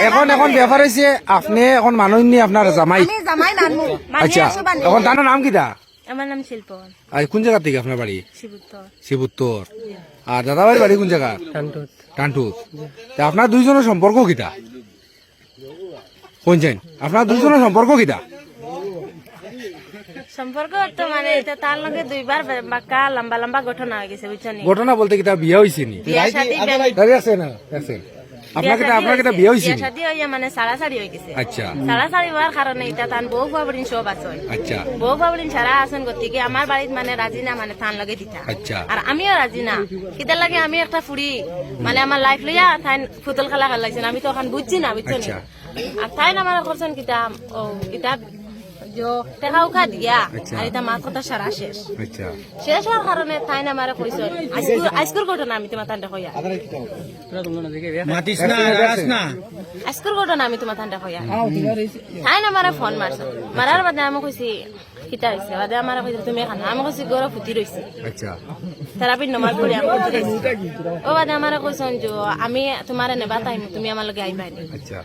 এখন এখন ব্যাপার হয়েছে আপনি এখন মানুষ নিয়ে আপনার জামাই। আমি জামাই নানমু। আচ্ছা এখন তার নাম কিটা আমার নাম শিল্প আর কোন জায়গা থেকে আপনার বাড়ি শিবুত্তর শিবুত্তর আর দাদা বাড়ির বাড়ি কোন জায়গা টান্টুত তা আপনার দুইজনের সম্পর্ক কিটা কোনছেন আপনার দুইজনের সম্পর্ক কিটা সম্পর্ক তো মানে এটা তার লগে দুইবার বাক্কা লম্বা লম্বা ঘটনা হয়ে গেছে বুঝছ ঘটনা বলতে কিটা বিয়ে নি? আছে না? আছে। বিয়ে হয়েছে শাদি হইয়া মানে গেছে আচ্ছা। সাড়াসাড়ি হওয়ার কারণে এটা তান বউ বাবরিন সব আছে। আচ্ছা। বউ বাবরিন সারা আছেন গতিকে আমার বাড়িত মানে রাজি না মানে থান লগে দিতা আচ্ছা। আর আমিও রাজি না লাগে আমি একটা ফুড়ি মানে আমার লাইফ লইয়া তাই ফুতল খেলা খেলাইছেন। আমি তো এখন বুঝছি না বুঝছ নি? আচ্ছা। আর তাই আমার করছেন কিতা ও কিতা জো টেকা উখা দিয়া আচ্ছা। আর এটা মাত কথা সারা শেষ। আচ্ছা। শেষ হওয়ার কারণে তাই না আমার কইছ আজকুর আজকুর ঘটনা আমি তোমার তান্ডা আজকুর ঘটনা আমি তোমার তাই না ফোন মারছ মারার বাদে আমি কইছি কিতা হইছে বাদে আমার কইছে তুমি খানা? আমি কইছি গরো ফুটি রইছে আচ্ছা। থেরাপির নমাজ পড়ি আমি ফুটি রইছি ও বাদে আমার কইছেন যে আমি তোমার নেবা টাইম তুমি আমার লগে আইবা নি আচ্ছা।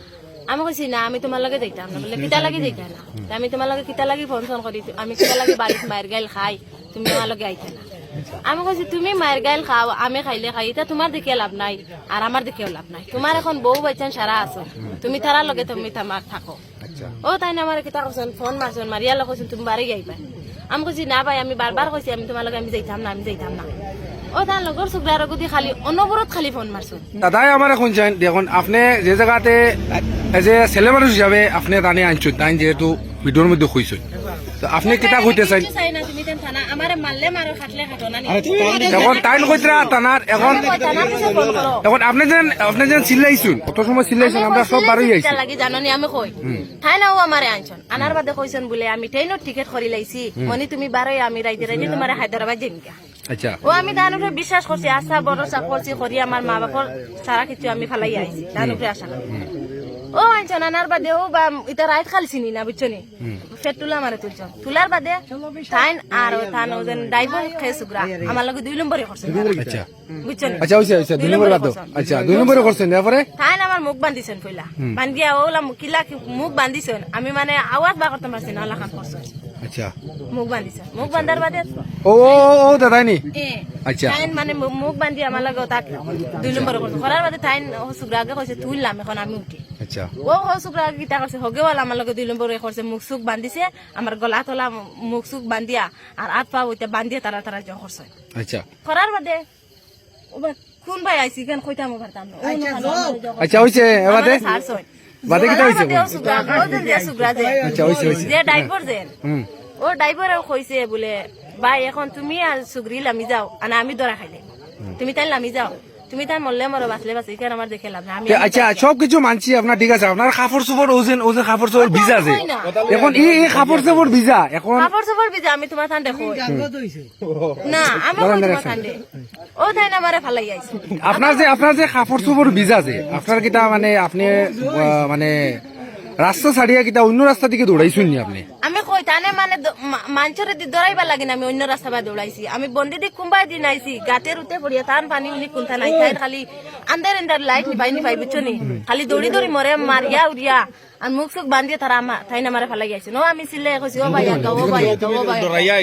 আমি কইছি না আমি তোমার লগে যাইতাম না বলে কিতা লাগি যাইতা না আমি তোমার লগে কিতা লাগি ফোন ফোন করি আমি কিতা লাগি বাড়িত মায়ের গাইল খাই তুমি আমার লগে আইতা না আমি কইছি তুমি মায়ের গাইল খাও আমি খাইলে খাই এটা তোমার দিকে লাভ নাই আর আমার দিকেও লাভ নাই। তোমার এখন বউ বাইচান সারা আছো তুমি তারার লগে তুমি তোমার থাকো। আচ্ছা। ও তাই না আমার কিতা করছেন ফোন মারছেন মারিয়া লগ কইছেন তুমি বাড়ি যাইবা। আমি কইছি না ভাই আমি বারবার কইছি আমি তোমার লগে আমি যাইতাম না আমি যাইতাম না। ও তার লগর সুগ্রার গদি খালি অনবরত খালি ফোন দাদাই আমার এখন চান আপনি যে জায়গাতে এজ এ ছেলে মানুষ হিসাবে আপনি টানি আনছেন তাই যেহেতু ভিডিওর মধ্যে কইছেন তো আপনি কিতা কইতে চাই? তুমি তেন থানা আমারে মারলে মারো খাটলে খাটো না নি? এখন টাইম কইতরা টানার এখন থানা পিছে ফোন করো এখন আপনি যেন আপনি যেন চিল্লাইছুন কত সময় চিল্লাইছেন আমরা সব বারোই আইছি। লাগি জাননি আমি কই ঠাই না ও আমারে আনছন আনার বাদে কইছেন বলে আমি ট্রেনের টিকেট করি লাইছি। মনি তুমি বারোই আমি রাইতে রাইতে তোমার হায়দ্রাবাদ যাই গা আচ্ছা। ও আমি তার উপরে বিশ্বাস করছি আশা ভরসা করছি করি আমার মা বাপর সারা কিছু আমি ফালাই আইছি তার উপরে আশা। ও আনছন আনার বাদে ও বা এটা রাইত খালছি নি না বুঝছ নি? ফের তুলা মারে তুলছন তুলার বাদে টাইন আর ও থান ও যেন ড্রাইভার খেয়ে সুগ্রা আমার লগে দুই নম্বরই করছেন আচ্ছা বুঝছ নি? আচ্ছা হইছে হইছে দুই নম্বর বাদ আচ্ছা দুই নম্বরে করছেন তারপরে? তাই আমার মুখ বান্ধিছেন কইলা। বান্ধিয়া ওলা কিলা মুখ বান্ধিছেন আমি মানে আওয়াজ বা করতে পারছি না খান করছেন আচ্ছা। মুখ বান্ধিছেন মুখ বান্ধার বাদে ও ও ও দাদাই নি আচ্ছা। তাইন মানে মুখ বান্ধি আমার লাগে তাক দুই নম্বর করছে করার বাদে তাইন সুগ্রাগে কইছে তুললাম এখন আমি উঠি আচ্ছা। ও ও সুগ্রাগে কিতা করছে হগেওয়াল আমার লাগে দুই নম্বর করছে মুখ সুখ বান্ধিছে আমার গলা তলা মুখ সুখ বান্ধিয়া আর হাত পা ওইটা বান্ধিয়া তারা তারা জ করছে আচ্ছা। করার বাদে ও কোন ভাই আইছি কেন কইতাম পারতাম না। আচ্ছা হইছে এবারে আমারে ছাড়ছই। বাদে কি হইছে বাদে ও সুগ্রা, ও যে যে সুগ্রা যে। আচ্ছা হইছে হইছে। যে ড্রাইভার যে। ও ড্রাইভার কইছে বলে ভাই এখন তুমি আর সুগ্রি লামি যাও আর আমি ধরা খাইলে। তুমি তাই লামি যাও। তুমি তাই মরলে মরো বাঁচলে বাঁচলে কেন আমার দেখে লাভ না আমি আচ্ছা সব কিছু মানছি আপনার ঠিক আছে। আপনার কাপড় চোপড় ওজেন ওজেন কাপড় চোপড় ভিজা এখন এই এই কাপড় চোপড় ভিজা। এখন কাপড় চোপড় বিজা আমি তোমার থান দেখো না আমি তোমার থান দে ও তাই না আমারে ফালাই আইছে। আপনার যে আপনার যে কাপড় চোপড় ভিজা যে আপনার কিটা মানে আপনি মানে রাস্তা ছাড়িয়া কিটা অন্য রাস্তা দিকে দৌড়াইছুন নি আপনি? আমি কই তানে মানে মাঞ্চরে দি দরাইবা লাগে না আমি অন্য রাস্তা বা দৌড়াইছি। আমি বন্দি দি কুম্বাই দিন আইছি গাতের উঠে পড়িয়া তান পানি উনি কুন্থা নাই তাই খালি আন্দার আন্দার লাইট নিবাই নিবাই বুঝছ নি? খালি দৌড়ি দৌড়ি মরে মারিয়া উড়িয়া আর মুখ সুখ বান্ধিয়ে তারা আমা তাই না মারে ফালাই আইছে। নো আমি সিলে কইছি ও ভাই ও ভাই ও ভাই আচ্ছা, দৌড়াইয়া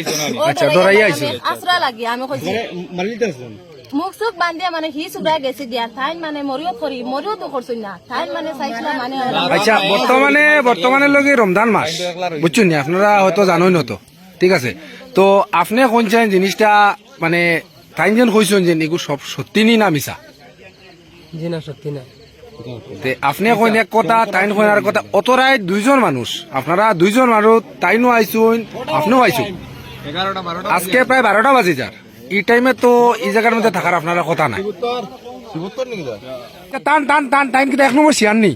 দৌড়াইয়া আমি আশ্রয় লাগি আমি কইছি মালিতে আসুন মুখ সুখ বান্ধিয়া মানে হি সুগা গেছে দিয়া। তাই মানে মরিও করি মরিও তো করছই না। তাই মানে চাইছিলাম মানে আচ্ছা বর্তমানে বর্তমানে লগে রমজান মাস বুঝছেন নি? আপনারা হয়তো জানোই না তো ঠিক আছে। তো আপনি কোনছেন জিনিসটা মানে টাইম যেন কইছেন যে এগুলো সব সত্যি নি না মিছা? জি না সত্যি না। তে আপনি কইন এক কথা তাইন কইন আর কথা। অতরাই দুইজন মানুষ। আপনারা দুইজন মানুষ তাইনও আইসুন আপনিও আইসুন আজকে প্রায় বারোটা বাজে যার এই টাইমে তো এই জায়গার মধ্যে থাকার আপনারা কথা নাই। টান টান টান টাইম কিন্তু এক নম্বর শিয়ার নেই।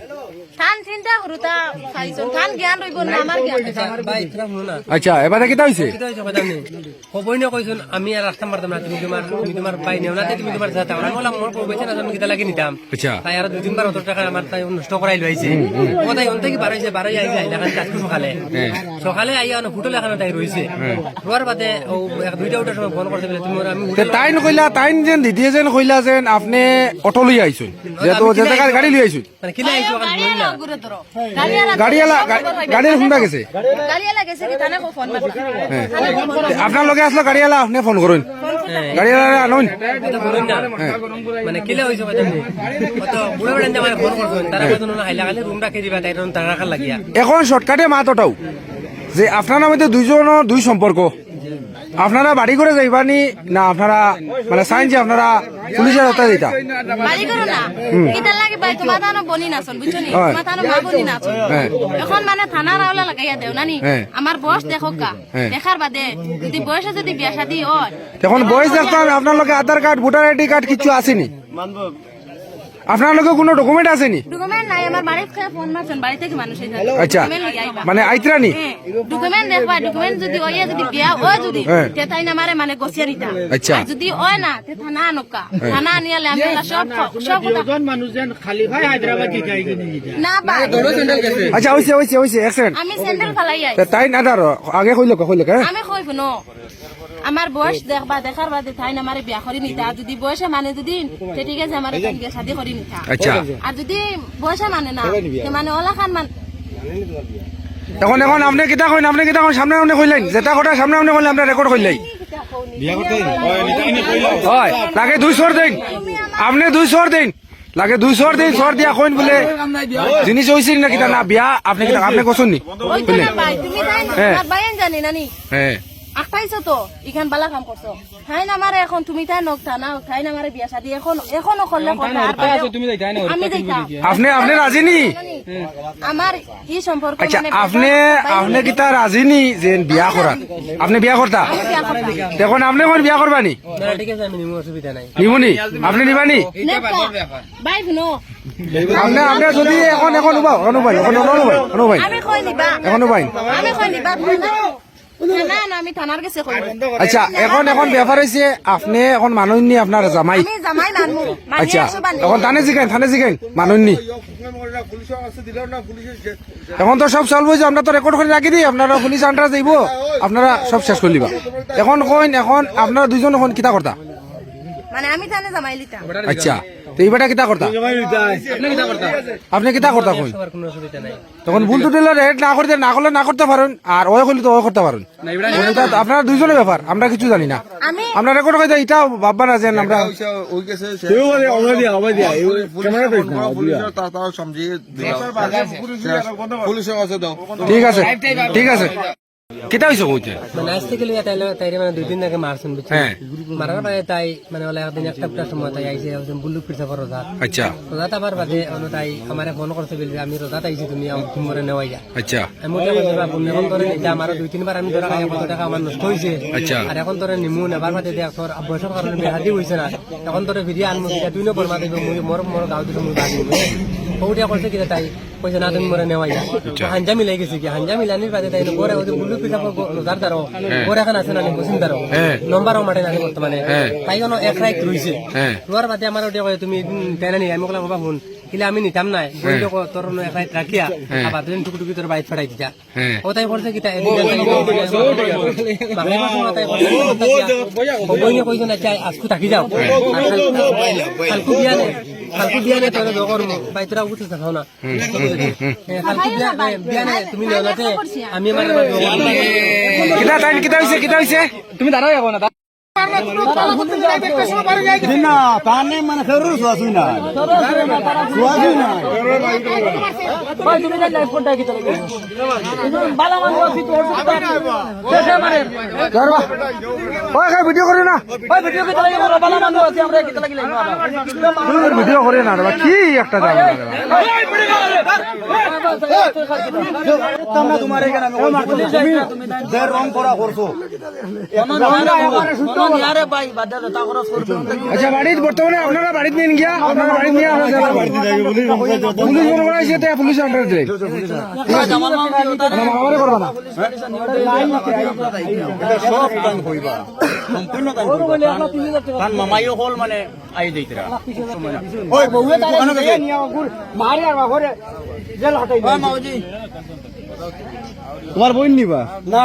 আচ্ছা এবারে কিতা হয়েছে কিতা হয়েছে কথা নেই কবই না কইছুন আমি আর রাস্তা মারতাম না তুমি তোমার তুমি তোমার পাই নেও না তাই তুমি তোমার সাথে আমরা বললাম মোর কইছে না আমি কিতা লাগি নিতাম। আচ্ছা। তাই আর দুই তিনবার অত টাকা আমার তাই নষ্ট করাই লইছে ও তাই অন্ত কি বাড়াইছে বাড়াই আইছে আইলা খান আজকে সকালে সকালে আইয়া না ফুটলে এখানে তাই রইছে রোয়ার বাদে ও দুইটা উঠার সময় ফোন করতে বলে তুমি ওর আমি তাইন কইলা তাইন যেন দিদিয়ে যেন কইলা যেন আপনি অটো লই আইছুন যেহেতু যে গাড়ি লই আইছুন মানে কিলা আইছো গাড়ী বললা আলা ঘুরে ধরো। গাড়ী আলা গাড়ি গাড়ির হুন্ডা গেছে। তে আপনার লগে আসলো গাড়ি আপনি ফোন করুন। গাড়ি আনুন কথা বলুন না। মানে কিলা হইছে মানে এখন শর্টকাটে মাত ওটাও যে আপনারা মধ্যে দুইজনের দুই সম্পর্ক। আপনারা বাড়ি করে যাইবানি? না আপনারা মানে সাইন যে আপনারা পুলিশের হাতে দিতা? বাড়ি করো না। কিতা লাগে ভাই তোমার বনি নি হয়। তোমার মা বনি নাচন হ্যাঁ। এখন মানে থানার আওলা লাগাইয়া দেও নানি। হ্যাঁ। আমার বয়স দেখো কা হ্যাঁ। দেখার বাদে যদি বয়সে যদি বিয়া শাদী হয়। এখন বয়স দেখতাম আপনার লগে Aadhaar card voter ID card কিছু আসেনি। আপনার লগে কোনো ডকুমেন্ট আসেনি? ডকুমেন্ট নাই আমার বাড়িতে খেয়ে ফোন মারছেন বাড়ি থেকে মানুষ আচ্ছা মানে আইতরানি? ডকুমেন্ট দেখবা ডকুমেন্ট যদি ওই যদি বিয়া হয় যদি হ্যাঁ। তে তাই না মারে মানে গছিয়া নিতা আচ্ছা। যদি হয় না তে থানা আনকা থানা আনিয়ালে আমি সব সব দুজন মানুষ যেন খালি ভাই হায়দ্রাবাদ কিনে জিতা না পাই আচ্ছা হইছে হইছে হইছে এক্সিডেন্ট আমি স্যান্ডেল ফালাই আই তাই না দাঁড় আগে কইল কইল হ্যাঁ? আমি কইব ন। আমার বয়স দেখবা দেখার বাদে তাই না আমার বিয়া করি নিতা আর যদি বয়সে মানে যদি ঠিক আছে আমার বিয়া শাদি করি নিতা আচ্ছা। আর যদি বয়সে মানে না মানে ওলা খান মান এখন এখন আপনি কিতা কইন আপনি কিতা কইন সামনে সামনে কইলেন। যেটা কথা সামনে সামনে কইলেন আপনি রেকর্ড কইলাই। হয় লাগে দুই সর দিন। আপনি দুই সর দিন। লাগে দুই সর দিন সর দিয়া কইন বলে জিনিস হইছিল না কিতা না বিয়া আপনি কিতা আপনি কইছেন নি? হ্যাঁ। আখাইছো তো ইখান বালা কাম করছ তাই না মারে এখন তুমি তাই নক না তাই না মারে বিয়া শাদি এখন এখনও করলে আমি আপনি আপনি রাজি নি? আমার ই সম্পর্ক আচ্ছা মানে আপনি আপনি কিতা রাজি নি যে বিয়া করা আপনি বিয়া করতা দেখুন আপনি কোন বিয়া করবা নি? না ঠিক আছে আমি নিমু অসুবিধা নাই। নিবনি আপনি নিবানি নেপা, বাই শুনো। আপনি আপনি যদি এখন এখন উবাও এখন উবাই এখন এখন উবাই এখন উবাই। আমি কই নিবা। আচ্ছা এখন এখন ব্যাপার হয়েছে আপনি এখন মানুষ নি আপনার জামাই। আমি জামাই মানমু মানি আচ্ছা এখন থানে জিগাইন থানে জিগাইন মানুষ নি এখন তো সব সলভ হয়েছে আমরা তো রেকর্ড করে রাখি দিই আপনারা পুলিশ আন্ডার যাইব আপনারা সব শেষ করে দিবা। এখন কইন এখন আপনারা দুইজন এখন কিতা করতা মানে আমি থানে জামাই লিতাম আচ্ছা। তো এইবারটা কিতা করতা? আপনি কিতা করতা কইন সবার কোনো অসুবিধা নাই তখন ভুল টুটেল রেড না করতে না করলে না করতে পারেন। আর ওই করলে তো ওই করতে পারেন। এটা আপনারা দুইজনের ব্যাপার আমরা কিছু জানি না। আমি আমরা রেকর্ড করে এটাও ভাববা না যে আমরা ঠিক আছে ঠিক আছে। কিতা হয়েছে কইতে মানে আজ থেকে লিয়া তাইলে তাইরে মানে দুই দিন আগে মারছেন বুঝছেন হ্যাঁ। মারার পরে তাই মানে ওলা একদিন একটা একটা সময় তাই আইসে বুল্লুক পিঠা পর রোজা আচ্ছা। রোজাত আবার বাদে অনু তাই আমারে ফোন করছে বলে আমি রোজাত আইছি তুমি আমার ঘুমরে নেওয়াই যা আচ্ছা। আমি ওকে বলছি বা পুণ্য এখন তোরে নিতে আমার দুই তিনবার আমি ধরা খাই কত টাকা আমার নষ্ট হয়েছে আচ্ছা। আর এখন তোরে নিমু নেবার বাদে দেখ তোর বয়সের কারণে বেহাদি হয়েছে না। এখন তোরে ফিরিয়ে আনমু কিটা তুই নবর মা দেবে মুই মোর মোর গাঁও দিতে মুই বাদি কৌটিয়া করছে কিনা তাই কইছে না তুমি মরে নেওয়াই হাঞ্জা মিলাই গেছে কি হাঞ্জা মিলানির বাদে তাই গোরে ওই বুল্লু পিঠা রোজার দারো গোরে এখন আছে না বসিন দারো হ্যাঁ। নম্বরও মাঠে নানি বর্তমানে হ্যাঁ। তাই কোনো এক রাইট রইছে হ্যাঁ। রোয়ার বাদে আমার ওটা কয় তুমি তাই না নি আমি কলাম বাবা শুন। কিলে আমি নিতাম নাই। বলল ক, তোর ন এক রাখিয়া আবার তুই টুকু টুকি তোর বাইক ফেরাই দিতা। হ্যাঁ। ও তাই করছে কি তাই তাই করছে না চাই আজকু থাকি যাও। কালকু বিয়ানে কালকু বিয়ানে তোর দগর বাই তোরা উঠে থাকাও না। হ্যাঁ, কালকু বিয়া- বিয়ানে তুমি নেওয়াতে আমি আমার কিতা টাইম কিতা হয়েছে কিতা হয়েছে তুমি দাঁড়াও এখন না ফেরুর শোয়াছুই না কি একটা। তোমরা যে রং করা করছ আচ্ছা বাড়িত বর্তমানে আপনারা বাড়িত নিয়ে গিয়া আপনারা বাড়িত নিয়ে পুলিশ মনে করা হয়েছে তে পুলিশ আন্ডার দিলে মারামারি করবা না। সব টাইম কইবা সম্পূর্ণ টাইম কইবা মামাইও হল মানে আই দেইতরা ওই বউয়ে তারে মারি আর ঘরে জেল হটাই তোমার বইন নিবা? না